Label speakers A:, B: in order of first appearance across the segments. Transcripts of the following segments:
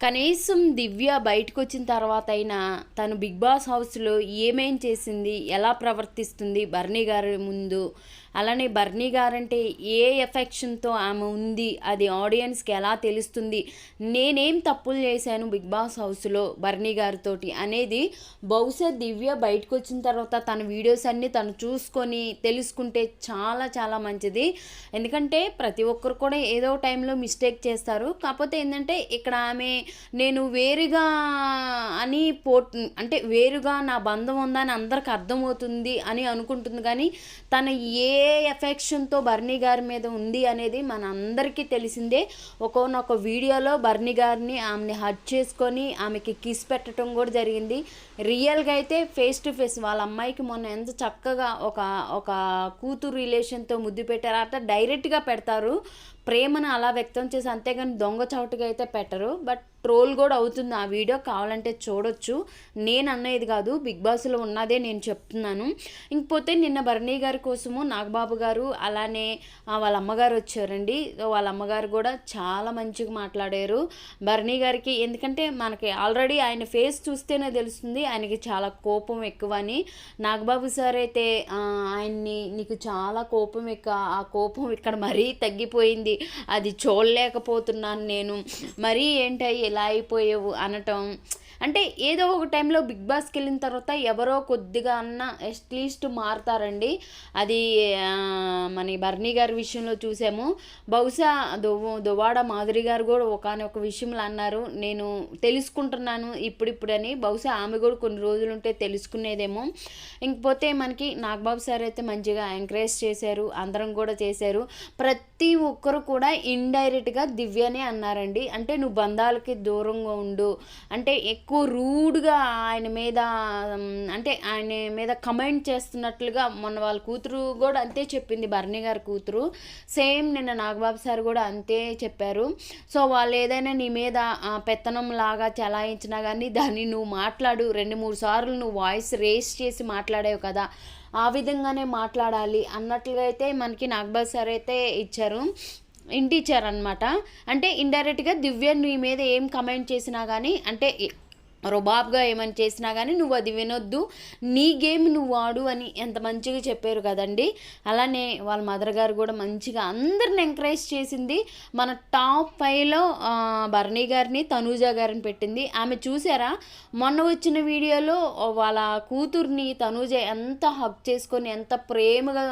A: కనీసం దివ్య బయటకు వచ్చిన తర్వాత అయినా తను బిగ్ బాస్ హౌస్లో ఏమేం చేసింది ఎలా ప్రవర్తిస్తుంది బర్నీ గారి ముందు అలానే బర్నీ గారంటే ఏ ఎఫెక్షన్తో ఆమె ఉంది అది ఆడియన్స్కి ఎలా తెలుస్తుంది? నేనేం తప్పులు చేశాను బిగ్ బాస్ హౌస్లో బర్నీ గారితోటి అనేది బహుశా దివ్య బయటకు వచ్చిన తర్వాత తన వీడియోస్ అన్నీ తను చూసుకొని తెలుసుకుంటే చాలా చాలా మంచిది. ఎందుకంటే ప్రతి ఒక్కరు కూడా ఏదో టైంలో మిస్టేక్ చేస్తారు. కాకపోతే ఏంటంటే ఇక్కడ ఆమె నేను వేరుగా అని పో అంటే వేరుగా నా బంధం ఉందని అందరికి అర్థమవుతుంది అని అనుకుంటుంది. కానీ తన ఏ ఏ ఎఫెక్షన్తో బర్నీ గారి మీద ఉంది అనేది మన అందరికీ తెలిసిందే. ఒక్కొక్క వీడియోలో బర్నీ గారిని ఆమెని హట్ చేసుకొని ఆమెకి కిస్ పెట్టడం కూడా జరిగింది. రియల్గా అయితే ఫేస్ టు ఫేస్ వాళ్ళ అమ్మాయికి మొన్న ఎంత చక్కగా ఒక ఒక కూతురు రిలేషన్తో ముద్దు పెట్టారు. అట్లా డైరెక్ట్గా పెడతారు. ప్రేమను అలా వ్యక్తం చేసి అంతేగాని దొంగ చౌటుగా అయితే పెట్టరు. బట్ ట్రోల్ కూడా అవుతుంది. ఆ వీడియో కావాలంటే చూడొచ్చు. నేను అన్నది కాదు బిగ్ బాస్లో ఉన్నదే నేను చెప్తున్నాను. ఇంకపోతే నిన్న భరణి గారి కోసము నాగబాబు గారు అలానే వాళ్ళ అమ్మగారు వచ్చారండి. వాళ్ళ అమ్మగారు కూడా చాలా మంచిగా మాట్లాడారు. భరణి గారికి ఎందుకంటే మనకి ఆల్రెడీ ఆయన ఫేస్ చూస్తేనే తెలుస్తుంది. ఆయనకి చాలా కోపం ఎక్కువ అని. నాగబాబు సార్ అయితే ఆయన్ని నీకు చాలా కోపం ఎక్కువ. ఆ కోపం ఇక్కడ మరీ తగ్గిపోయింది. అది చూడలేకపోతున్నాను నేను. మరీ ఏంటి ఇలా అయిపోయావు అనటం అంటే ఏదో ఒక టైంలో బిగ్ బాస్కి వెళ్ళిన తర్వాత ఎవరో కొద్దిగా అన్న అట్లీస్ట్ మారుతారండి. అది మన బర్నీ గారి విషయంలో చూసాము. బహుశా దువ్వ దువ్వాడ మాధురి గారు కూడా ఒకనొక విషయంలో అన్నారు. నేను తెలుసుకుంటున్నాను ఇప్పుడిప్పుడని. బహుశా ఆమె కూడా కొన్ని రోజులు ఉంటే తెలుసుకునేదేమో. ఇంకపోతే మనకి నాగబాబు సార్ అయితే మంచిగా ఎంకరేజ్ చేశారు. అందరం కూడా చేశారు. ప్రతి ఒక్కరు కూడా ఇండైరెక్ట్గా దివ్యనే అన్నారండి. అంటే నువ్వు బంధాలకి దూరంగా ఉండు. అంటే ఎక్కువ రూడ్గా ఆయన మీద అంటే ఆయన మీద కమెంట్ చేస్తున్నట్లుగా మొన్న వాళ్ళ కూతురు కూడా అంతే చెప్పింది భరణి గారి కూతురు. సేమ్ నిన్న నాగబాబు సార్ కూడా అంతే చెప్పారు. సో వాళ్ళు ఏదైనా నీ మీద పెత్తనం లాగా చలాయించినా కానీ దాన్ని నువ్వు మాట్లాడు. రెండు మూడు సార్లు నువ్వు వాయిస్ రేస్ చేసి మాట్లాడావు కదా. ఆ విధంగానే మాట్లాడాలి అన్నట్లుగా అయితే మనకి నాగబాబు సార్ అయితే ఇచ్చారు. ఇంటిచ్చారనమాట అంటే ఇండైరెక్ట్గా దివ్య నీ మీద ఏం కమెంట్ చేసినా కానీ అంటే రుబాబ్గా ఏమని చేసినా కానీ నువ్వు అది వినొద్దు నీ గేమ్ నువ్వు ఆడు అని ఎంత మంచిగా చెప్పారు కదండి. అలానే వాళ్ళ మదర్ గారు కూడా మంచిగా అందరిని ఎంకరేజ్ చేసింది. మన టాప్ ఫైవ్లో భరణి గారిని తనూజ గారిని పెట్టింది. ఆమె చూసారా? మొన్న వచ్చిన వీడియోలో వాళ్ళ కూతుర్ని తనూజ ఎంత హక్ చేసుకొని ఎంత ప్రేమగా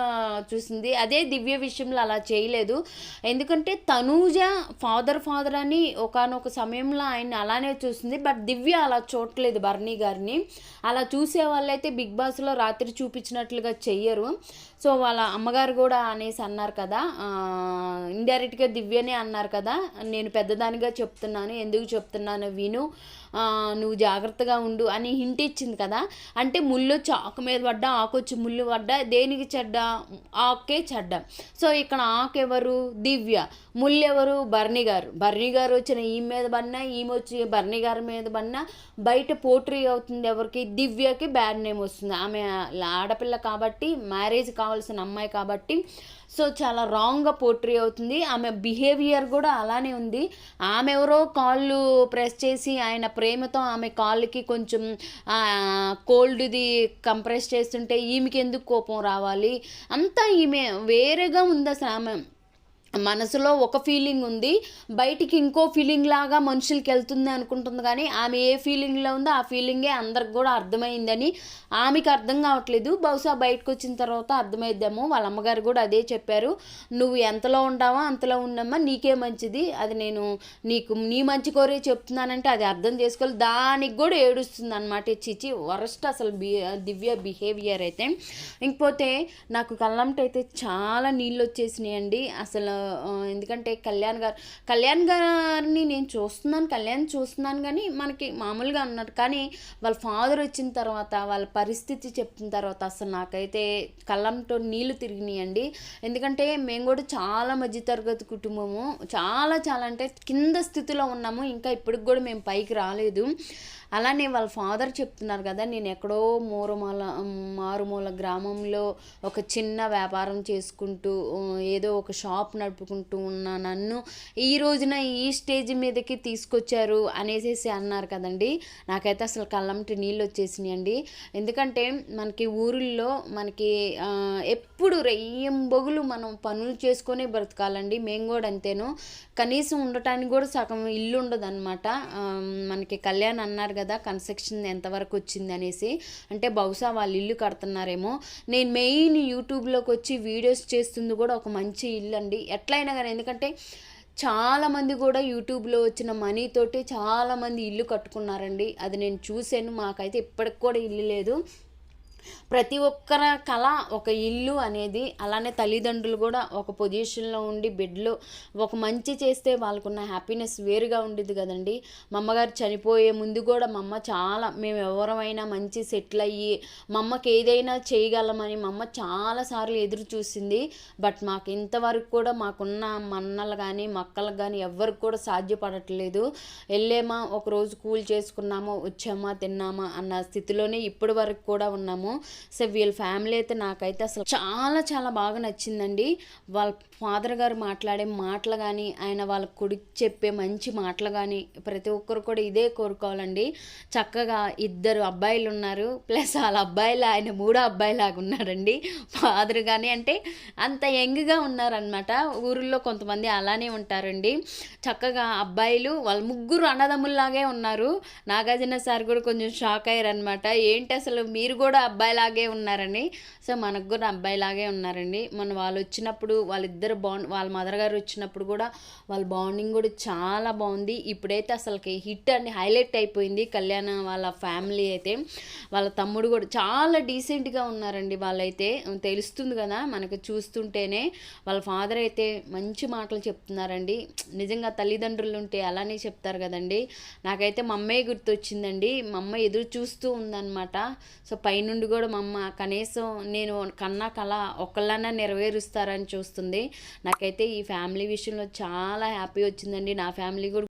A: చూసింది. అదే దివ్య విషయంలో అలా చేయలేదు. ఎందుకంటే తనూజ ఫాదర్ ఫాదర్ అని ఒకనొక సమయంలో ఆయన అలానే చూసింది. బట్ దివ్య అలా అలా చూడట్లేదు బర్నీ గారిని. అలా చూసే వాళ్ళైతే బిగ్ బాస్లో రాత్రి చూపించినట్లుగా చెయ్యరు. సో వాళ్ళ అమ్మగారు కూడా అనేసి అన్నారు కదా ఇండైరెక్ట్గా దివ్యనే అన్నారు కదా నేను పెద్దదానిగా చెప్తున్నాను ఎందుకు చెప్తున్నాను విను. నువ్వు జాగ్రత్తగా ఉండు అని హింట్ ఇచ్చింది కదా. అంటే ముళ్ళు చాకు మీద పడ్డా ఆకొచ్చి ముళ్ళు పడ్డా దేనికి చెడ్డ? ఆకే చెడ్డ. సో ఇక్కడ ఆకు ఎవరు? దివ్య. ముళ్ళు ఎవరు? బర్ణి గారు. బర్ణి గారు వచ్చిన ఈ మీద పడినా ఈమె వచ్చి బర్ణి గారి మీద పడినా బయట పోట్రీ అవుతుంది ఎవరికి? దివ్యకి బ్యాడ్ నేమ్ వస్తుంది. ఆమె ఆడపిల్ల కాబట్టి మ్యారేజ్ కావాల్సిన అమ్మాయి కాబట్టి సో చాలా రాంగ్గా పోట్రీ అవుతుంది. ఆమె బిహేవియర్ కూడా అలానే ఉంది. ఆమె ఎవరో కాళ్ళు ప్రెస్ చేసి ఆయన ప్రేమతో ఆమె కాళ్ళకి కొంచెం కోల్డ్ది కంప్రెస్ చేస్తుంటే ఈమెకి ఎందుకు కోపం రావాలి? అంతా ఈమె వేరేగా ఉంది అసలు ఆమె. మనసులో ఒక ఫీలింగ్ ఉంది బయటికి ఇంకో ఫీలింగ్ లాగా మనుషులకి వెళ్తుంది అనుకుంటుంది కానీ ఆమె ఏ ఫీలింగ్లో ఉందో ఆ ఫీలింగే అందరికి కూడా అర్థమైందని ఆమెకి అర్థం కావట్లేదు. బహుశా బయటకు వచ్చిన తర్వాత అర్థమైద్దాము. వాళ్ళ అమ్మగారు కూడా అదే చెప్పారు. నువ్వు ఎంతలో ఉంటావో అంతలో ఉన్నమ్మా నీకే మంచిది. అది నేను నీకు నీ మంచి కోరే చెప్తున్నానంటే అది అర్థం చేసుకోవాలి. దానికి కూడా ఏడుస్తుంది అనమాట చిచి వరస్ట్ అసలు బి దివ్య బిహేవియర్ అయితే. ఇంకపోతే నాకు కళ్ళంట అయితే చాలా నీళ్ళు వచ్చేసినాయండి. అసలు ఎందుకంటే కళ్యాణ్ గారు కళ్యాణ్ గారిని నేను చూస్తున్నాను కళ్యాణ్ చూస్తున్నాను కానీ మనకి మామూలుగా అన్నారు. కానీ వాళ్ళ ఫాదర్ వచ్చిన తర్వాత వాళ్ళ పరిస్థితి చెప్పిన తర్వాత అసలు నాకైతే కళ్ళంతో నీళ్ళు తిరిగినాయండి. ఎందుకంటే మేము కూడా చాలా మధ్యతరగతి కుటుంబము. చాలా చాలా అంటే కింద స్థితిలో ఉన్నాము. ఇంకా ఇప్పటికి కూడా మేము పైకి రాలేదు. అలానే వాళ్ళ ఫాదర్ చెప్తున్నారు కదా నేను ఎక్కడో మూరమూల మారుమూల గ్రామంలో ఒక చిన్న వ్యాపారం చేసుకుంటూ ఏదో ఒక షాప్ నడుపుకుంటూ ఉన్న నన్ను ఈ రోజున ఈ స్టేజ్ మీదకి తీసుకొచ్చారు అనేసి అన్నారు కదండి. నాకైతే అసలు కళ్ళంటి నీళ్ళు వచ్చేసినాయండి ఎందుకంటే మనకి ఊరిల్లో మనకి ఎప్పుడు రెయ్యం బొగులు మనం పనులు చేసుకొని బ్రతకాలండి. మేము కూడా అంతేను. కనీసం ఉండటానికి కూడా సగం ఇల్లు ఉండదు అనమాట మనకి కళ్యాణ్ అన్నారు కదా కన్స్ట్రక్షన్ ఎంతవరకు వచ్చింది అనేసి. అంటే బహుశా వాళ్ళు ఇల్లు కడుతున్నారేమో. నేను మెయిన్ యూట్యూబ్లోకి వచ్చి వీడియోస్ చేస్తుంది కూడా ఒక మంచి ఇల్లు అండి. ఎట్లయినా కానీ ఎందుకంటే చాలామంది కూడా యూట్యూబ్లో వచ్చిన మనీతోటి చాలామంది ఇల్లు కట్టుకున్నారండి. అది నేను చూశాను. మాకైతే ఇప్పటికి కూడా ఇల్లు లేదు. ప్రతి ఒక్కర కళ ఒక ఇల్లు అనేది అలానే తల్లిదండ్రులు కూడా ఒక పొజిషన్లో ఉండి బిడ్డలు ఒక మంచి చేస్తే వాళ్ళకున్న హ్యాపీనెస్ వేరుగా ఉండేది కదండి. మా అమ్మగారు చనిపోయే ముందు కూడా మా అమ్మ చాలా మేము ఎవరమైనా మంచి సెటిల్ అయ్యి మా అమ్మకి ఏదైనా చేయగలమని మా అమ్మ చాలాసార్లు ఎదురు చూసింది. బట్ మాకు ఇంతవరకు కూడా మాకున్న మన్నలు కానీ మక్కలకు కానీ ఎవరికి కూడా సాధ్యపడట్లేదు. వెళ్ళేమా ఒక రోజు కూల్ చేసుకున్నామా వచ్చామా తిన్నామా అన్న స్థితిలోనే ఇప్పటి వరకు కూడా ఉన్నాము. సో వీళ్ళ ఫ్యామిలీ అయితే నాకైతే అసలు చాలా చాలా బాగా నచ్చిందండి. వాళ్ళ ఫాదర్ గారు మాట్లాడే మాటలు కానీ ఆయన వాళ్ళ కొడుకు చెప్పే మంచి మాటలు కానీ ప్రతి ఒక్కరు కూడా ఇదే కోరుకోవాలండి. చక్కగా ఇద్దరు అబ్బాయిలు ఉన్నారు. ప్లస్ వాళ్ళ అబ్బాయిలు ఆయన మూడో అబ్బాయిలాగా ఉన్నారండి. ఫాదర్ కానీ అంటే అంత యంగ్గా ఉన్నారనమాట ఊరిలో కొంతమంది అలానే ఉంటారండి. చక్కగా అబ్బాయిలు వాళ్ళ ముగ్గురు అన్నదమ్ముల్లాగే ఉన్నారు. నాగార్జున సార్ కూడా కొంచెం షాక్ అయ్యారనమాట ఏంటి అసలు మీరు కూడా అబ్బాయి అబ్బాయిలాగే ఉన్నారని సో మనకు కూడా అబ్బాయిలాగే ఉన్నారండి. మన వాళ్ళు వచ్చినప్పుడు వాళ్ళిద్దరు బాండ్ వాళ్ళ మదర్ గారు వచ్చినప్పుడు కూడా వాళ్ళ బాండింగ్ కూడా చాలా బాగుంది. ఇప్పుడైతే అసలుకి హిట్ అండి హైలైట్ అయిపోయింది. కళ్యాణ వాళ్ళ ఫ్యామిలీ అయితే. వాళ్ళ తమ్ముడు కూడా చాలా డీసెంట్గా ఉన్నారండి వాళ్ళైతే. తెలుస్తుంది కదా మనకు చూస్తుంటేనే. వాళ్ళ ఫాదర్ అయితే మంచి మాటలు చెప్తున్నారండి. నిజంగా తల్లిదండ్రులు ఉంటే అలానే చెప్తారు కదండి. నాకైతే మా అమ్మాయి గుర్తొచ్చిందండి. మా అమ్మ ఎదురు చూస్తూ ఉందన్నమాట. సో పైనుండి కూడా మా అమ్మ కనీసం నేను కన్నా కళ ఒక్కళ్ళన్నా నెరవేరుస్తారని చూస్తుంది. నాకైతే ఈ ఫ్యామిలీ విషయంలో చాలా హ్యాపీ వచ్చిందండి. నా ఫ్యామిలీ కూడా